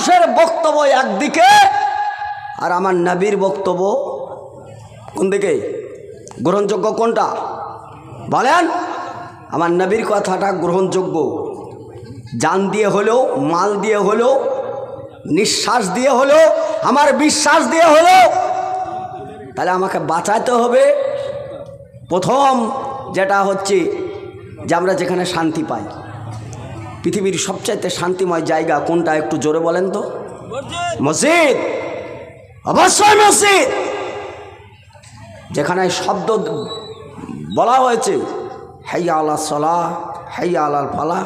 মানুষের বক্তব্য একদিকে আর আমার নবীর বক্তব্য কোন দিকে? গ্রহণযোগ্য কোনটা? বলেন, আমার নবীর কথাটা গ্রহণযোগ্য। জান দিয়ে হলেও, মাল দিয়ে হলো নিঃশ্বাস দিয়ে হলেও, আমার বিশ্বাস দিয়ে হলো তাহলে আমাকে বাঁচাতে হবে। প্রথম যেটা হচ্ছে যে আমরা যেখানে শান্তি পাই। পৃথিবীর সবচাইতে শান্তিময় জায়গা কোনটা একটু জোরে বলেন তো? মসজিদ! অবশ্যই মসজিদ! যেখানে শব্দ বলা হয়েছে, হাইয়া আল্লাহ সলাহ হাইয়া আল্লাহ ফালা।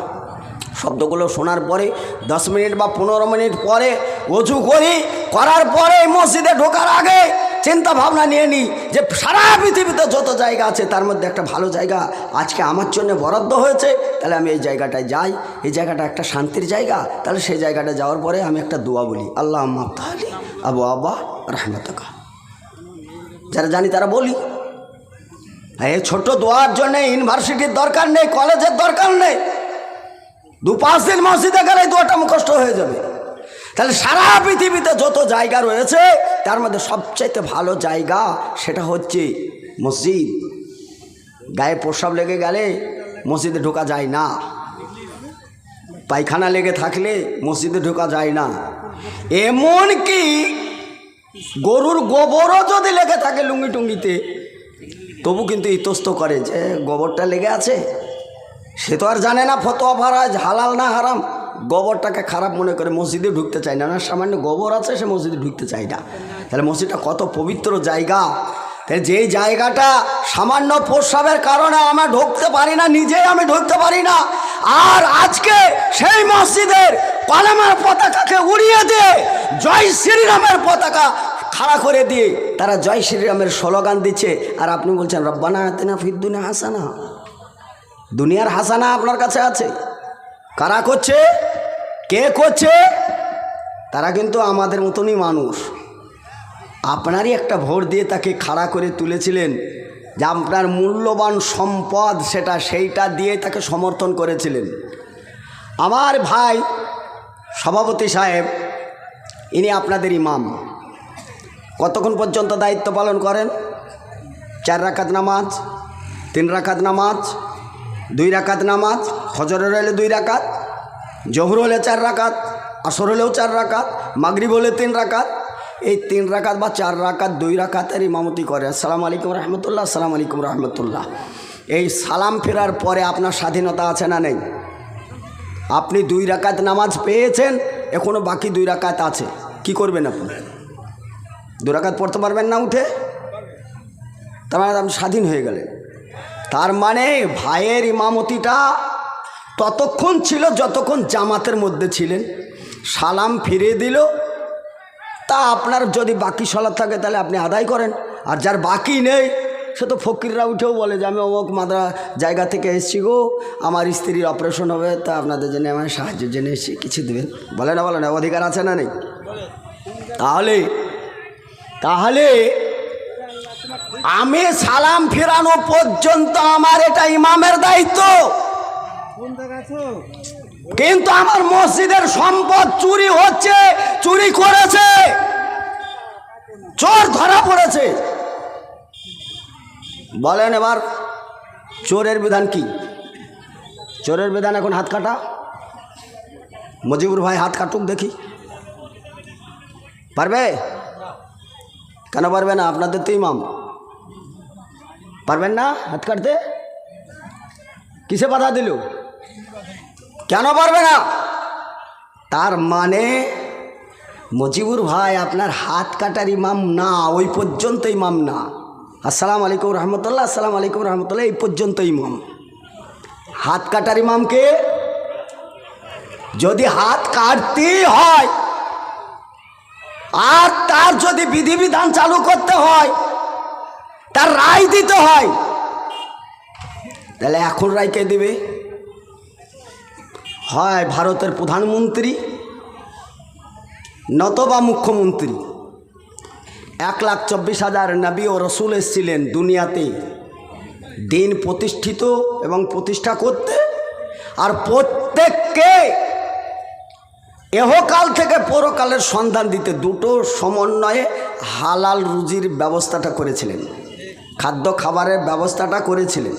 শব্দগুলো শোনার পরে, দশ মিনিট বা পনেরো মিনিট পরে অজু করি, করার পরে মসজিদে ঢোকার আগে চিন্তা ভাবনা নিয়ে নিই যে সারা পৃথিবীতে যত জায়গা আছে, তার মধ্যে একটা ভালো জায়গা আজকে আমার জন্য বরাদ্দ হয়েছে, তাহলে আমি এই জায়গাটায় যাই। এই জায়গাটা একটা শান্তির জায়গা, তাহলে সেই জায়গাটা যাওয়ার পরে আমি একটা দোয়া বলি। আল্লাহ মাফতালি আবু আবা রহমতকা। যারা জানি তারা বলি। এই ছোট দোয়ার জন্য ইউনিভার্সিটির দরকার নেই, কলেজের দরকার নেই। দু পাঁচ দিন মসজিদে গেলে দোয়াটা মুখষ্ট হয়ে যাবে। তাহলে সারা পৃথিবীতে যত জায়গা রয়েছে, তার মধ্যে সবচাইতে ভালো জায়গা সেটা হচ্ছে মসজিদ। গায়ে প্রস্রাব লেগে গেলে মসজিদে ঢোকা যায় না। পায়খানা লেগে থাকলে মসজিদে ঢোকা যায় না। এমন কি গরুর গোবরও যদি লেগে থাকে লুঙ্গি টুঙ্গিতে তবু কিন্তু ইতস্ত করে যে গোবরটা লেগে আছে। সে তো আর জানে না ফতোয়া ফারাজ হালাল না হারাম। গোবরটাকে খারাপ মনে করে মসজিদে ঢুকতে চায় না। না, সামান্য গোবর আছে, সে মসজিদে ঢুকতে চায় না। তাহলে মসজিদটা কত পবিত্র জায়গা। তাহলে যেই জায়গাটা সামান্য প্রস্রাবের কারণে আমরা ঢুকতে পারি না, নিজেই আমি ঢুকতে পারি না, আর আজকে সেই মসজিদের কলামের পতাকাকে উড়িয়ে দিয়ে জয় শ্রীরামের পতাকা খাড়া করে দিয়ে তারা জয় শ্রীরামের স্লোগান দিচ্ছে। আর আপনি বলছেন, রব্বানা আতেনা ফিদ্দুনে হাসানা। দুনিয়ার হাসানা আপনার কাছে আছে? কারা করছে? কে করছে? তারা কিন্তু আমাদের মতনই মানুষ। আপনারই একটা ভোট দিয়ে তাকে খাড়া করে তুলেছিলেন, যে আপনার মূল্যবান সম্পদ সেটা সেইটা দিয়ে তাকে সমর্থন করেছিলেন। আমার ভাই সভাপতি সাহেব, ইনি আপনাদের ইমাম। কতক্ষণ পর্যন্ত দায়িত্ব পালন করেন? চার রাকাত নামাজ, তিন রাকাত নামাজ দুই রাকাত নামাজ ফজরের হলে দুই রাকাত, জহুর হলে চার রাকাত, আসর হলেও চার রাকাত, মাগরিব হলে তিন রাকাত, এই তিন রাকাত বা চার রাকাত দুই রাকাতের ইমামতি করে। আসসালামু আলাইকুম রহমতুল্লাহ, আসসালামু আলাইকুম রহমতুল্লাহ। এই সালাম ফেরার পরে আপনার স্বাধীনতা আছে না নেই? আপনি দুই রাকাত নামাজ পেয়েছেন এখনও বাকি দুই রাকাত আছে। কি করবেন আপনি? দু রাকাত পড়তে পারবেন না উঠে? তার মানে আপনি স্বাধীন হয়ে গেলেন। তার মানে ভাইয়ের ইমামতিটা ততক্ষণ ছিল যতক্ষণ জামাতের মধ্যে ছিলেন। সালাম ফিরিয়ে দিল। তা আপনার যদি বাকি সলাদ থাকে তাহলে আপনি আদায় করেন। আর যার বাকি নেই, সে তো ফকিররা উঠেও বলে যে, আমি অমুক মাদ্রা জায়গা থেকে এসেছি গো। আমার স্ত্রীর অপারেশন হবে, তা আপনাদের জন্য আমার সাহায্যের জন্য এসেছি কিছু দেবেন। বলে না বলে না, অধিকার আছে না নেই? তাহলে তাহলে আমি সালাম ফেরানো পর্যন্ত আমার এটা ইমামের দায়িত্ব। কিন্তু আমার মসজিদের সম্পদ চুরি হচ্ছে চুরি করেছে। চোর ধরা পড়েছে। বলেন এবার চোরের বিধান কি? চোরের বিধান এখন হাত কাটা? মজিবুর ভাই হাত কাটুক দেখি। পারবে? কেন পারবে না? আপনাদের তো ইমাম। পারবেন না? হাত কাটতে? কিসে বাধা দিল? কেন পারবে না? তার মানে মজিবুর ভাই আপনার হাত কাটার ইমাম না, ওই পর্যন্ত ইমাম না। আসসালাম আলাইকুম রহমতুল্লাহ, আসসালাম আলাইকুম রহমতুল্লাহ, এই পর্যন্ত ইমাম। হাত কাটার ইমামকে যদি হাত কাটতেই হয়, আর তার যদি বিধিবিধান চালু করতে হয় তার রায় দিতে হয়। তাহলে এখন রায় কে দেবে? হয় ভারতের প্রধানমন্ত্রী, নতবা মুখ্যমন্ত্রী। এক লাখ চব্বিশ হাজার নবী ও রসুল এসেছিলেন দুনিয়াতে। দিন প্রতিষ্ঠিত এবং প্রতিষ্ঠা করতে। আর প্রত্যেককে এহকাল থেকে পরকালের সন্ধান দিতে দুটো সমন্বয়ে হালাল রুজির ব্যবস্থাটা করেছিলেন। খাদ্য খাবারের ব্যবস্থাটা করেছিলেন।